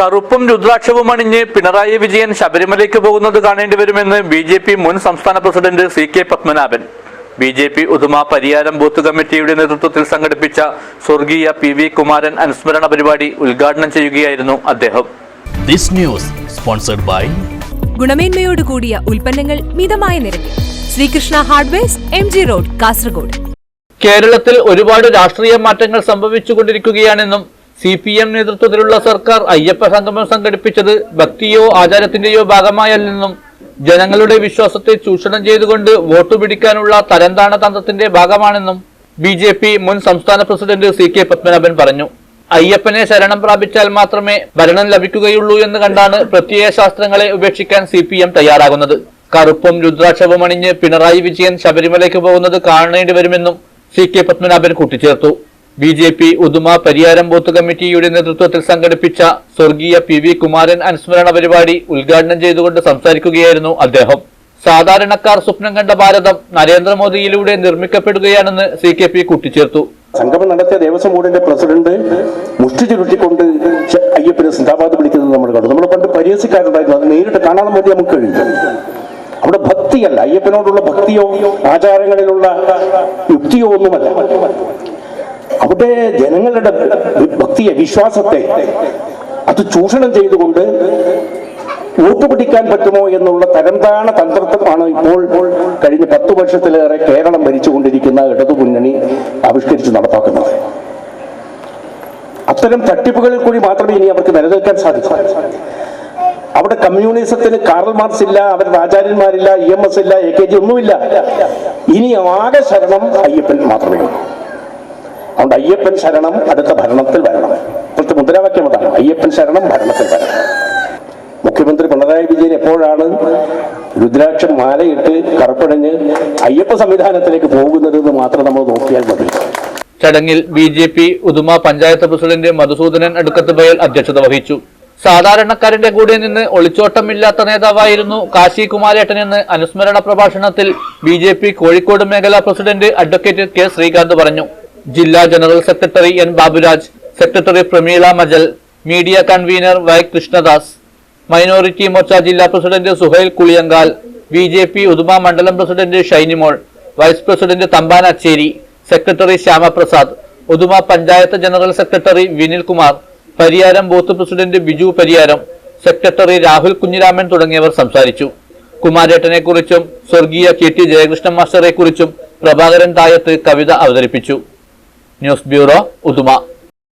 കറുപ്പും രുദ്രാക്ഷവും അണിഞ്ഞ് പിണറായി വിജയൻ ശബരിമലയ്ക്ക് പോകുന്നത് കാണേണ്ടി വരുമെന്ന് ബി ജെ പി മുൻ സംസ്ഥാന president C K Padmanabhan. B J P Uduma Pariyaram booth കമ്മിറ്റിയുടെ നേതൃത്വത്തിൽ സംഘടിപ്പിച്ച സ്വർഗീയ പി വി കുമാരൻ അനുസ്മരണ പരിപാടി ഉദ്ഘാടനം ചെയ്യുകയായിരുന്നു അദ്ദേഹം. This news sponsored by ഗുണമേന്മയോട് കൂടിയ ഉൽപ്പന്നങ്ങൾ മിതമായ നിരക്കിൽ. Sreekrishna hardwares M G road Kasaragod. കേരളത്തിൽ ഒരുപാട് രാഷ്ട്രീയ മാറ്റങ്ങൾ സംഭവിച്ചുകൊണ്ടിരിക്കുകയാണെന്നും സി പി എം നേതൃത്വത്തിലുള്ള സർക്കാർ അയ്യപ്പ സംഗമം സംഘടിപ്പിച്ചത് ഭക്തിയോ ആചാരത്തിന്റെയോ ഭാഗമായല്ലെന്നും ജനങ്ങളുടെ വിശ്വാസത്തെ ചൂഷണം ചെയ്തുകൊണ്ട് വോട്ട് പിടിക്കാനുള്ള തരംതാണ തന്ത്രത്തിന്റെ ഭാഗമാണെന്നും ബി ജെ പി മുൻ സംസ്ഥാന പ്രസിഡന്റ് സി കെ പത്മനാഭൻ പറഞ്ഞു. അയ്യപ്പനെ ശരണം പ്രാപിച്ചാൽ മാത്രമേ ഭരണം ലഭിക്കുകയുള്ളൂ എന്ന് കണ്ടാണ് പ്രത്യയ ശാസ്ത്രങ്ങളെ ഉപേക്ഷിക്കാൻ സി പി എം തയ്യാറാകുന്നത്. കറുപ്പും രുദ്രാക്ഷവും അണിഞ്ഞ് പിണറായി വിജയൻ ശബരിമലയ്ക്ക് പോകുന്നത് കാണേണ്ടി വരുമെന്നും സി കെ പത്മനാഭൻ കൂട്ടിച്ചേർത്തു. B J P Uduma Pariyaram booth കമ്മിറ്റിയുടെ നേതൃത്വത്തിൽ സംഘടിപ്പിച്ച സ്വർഗീയ പി വി കുമാരൻ അനുസ്മരണ പരിപാടി ഉദ്ഘാടനം ചെയ്തുകൊണ്ട് സംസാരിക്കുകയായിരുന്നു അദ്ദേഹം. സാധാരണക്കാർ സ്വപ്നം കണ്ട ഭാരതം നരേന്ദ്രമോദിയിലൂടെ നിർമ്മിക്കപ്പെടുകയാണെന്ന് സി കെ പി കൂട്ടിച്ചേർത്തു. സംഗമം നടത്തിയ ദേവസ്വം ബോർഡിന്റെ പ്രസിഡന്റ് മുഷ്ടി ചുരുട്ടിക്കൊണ്ട് അയ്യപ്പനെ സിന്ദാബാദ് വിളിക്കുന്നത് നമ്മൾ കണ്ടു. നമ്മൾ പണ്ട് പരിഹസിക്കാറുണ്ടായിരുന്നു അത് നേരിട്ട് കാണാൻ വേണ്ടി നമുക്ക്. കഴിയും അവിടെ ഭക്തിയല്ല. അയ്യപ്പനോടുള്ള ഭക്തിയോ ആചാരങ്ങളിലുള്ള യുക്തിയോ ഒന്നുമല്ല. അവിടെ ജനങ്ങളുടെ ഭക്തിയെ വിശ്വാസത്തെ അത് ചൂഷണം ചെയ്തുകൊണ്ട് വോട്ട് പിടിക്കാൻ പറ്റുമോ എന്നുള്ള തരംതാണ തന്ത്രത്വമാണ് ഇപ്പോൾ കഴിഞ്ഞ പത്തു വർഷത്തിലേറെ കേരളം ഭരിച്ചുകൊണ്ടിരിക്കുന്ന ഇടതു മുന്നണി ആവിഷ്കരിച്ച് നടപ്പാക്കുന്നത്. അത്തരം തട്ടിപ്പുകളിൽ കൂടി മാത്രമേ ഇനി അവർക്ക് നിലനിൽക്കാൻ സാധിക്കൂ. അവിടെ കമ്മ്യൂണിസത്തിന് കാറൽ മാർക്സ് ഇല്ല അവരുടെ ആചാര്യന്മാരില്ല ഇ എം എസ് ഇല്ല എ കെ ജി ഒന്നുമില്ല. ഇനി ആകെ ശരണം അയ്യപ്പൻ മാത്രമേ ഉള്ളൂ. അതുകൊണ്ട് അയ്യപ്പൻ ശരണം അടുത്ത ഭരണത്തിൽ വരണം. ഇപ്പോഴത്തെ മുദ്രാവാക്യം അതാണ്. അയ്യപ്പൻ ശരണം ഭരണത്തിൽ വരണം. മുഖ്യമന്ത്രി പിണറായി വിജയൻ എപ്പോഴാണ് രുദ്രാക്ഷം മാലയിട്ട് കറുപ്പടഞ്ഞ് അയ്യപ്പ സംവിധാനത്തിലേക്ക് പോകുന്നത് എന്ന് മാത്രം നമ്മൾ നോക്കിയാൽ മതി. ചടങ്ങിൽ B J P Uduma panchayat president Madhusoodanan Adukkath Bayal അധ്യക്ഷത വഹിച്ചു. സാധാരണക്കാരന്റെ കൂടെ നിന്ന് ഒളിച്ചോട്ടമില്ലാത്ത നേതാവായിരുന്നു കാശി കുമാരേട്ടനെന്ന് അനുസ്മരണ പ്രഭാഷണത്തിൽ ബി കോഴിക്കോട് മേഖലാ പ്രസിഡന്റ് അഡ്വക്കേറ്റ് കെ ശ്രീകാന്ത് പറഞ്ഞു. ജില്ലാ general secretary N Baburaj secretary Prameela Majal media convener Y Krishnadas minority Morcha ജില്ലാ president Suhail Kuliyankal B J P Uduma മണ്ഡലം president Shinymol vice president Thampan Achery secretary Shyamaprasad Uduma panchayat general secretary Vinil Kumar Pariyaram booth president Biju Pariyaram secretary Rahul Kunhiraman തുടങ്ങിയവർ സംസാരിച്ചു. കുമാരേട്ടനെക്കുറിച്ചും സ്വർഗീയ K T Jayakrishnan മാസ്റ്ററെ കുറിച്ചും പ്രഭാകരൻ തായത്ത് കവിത അവതരിപ്പിച്ചു. News bureau Uduma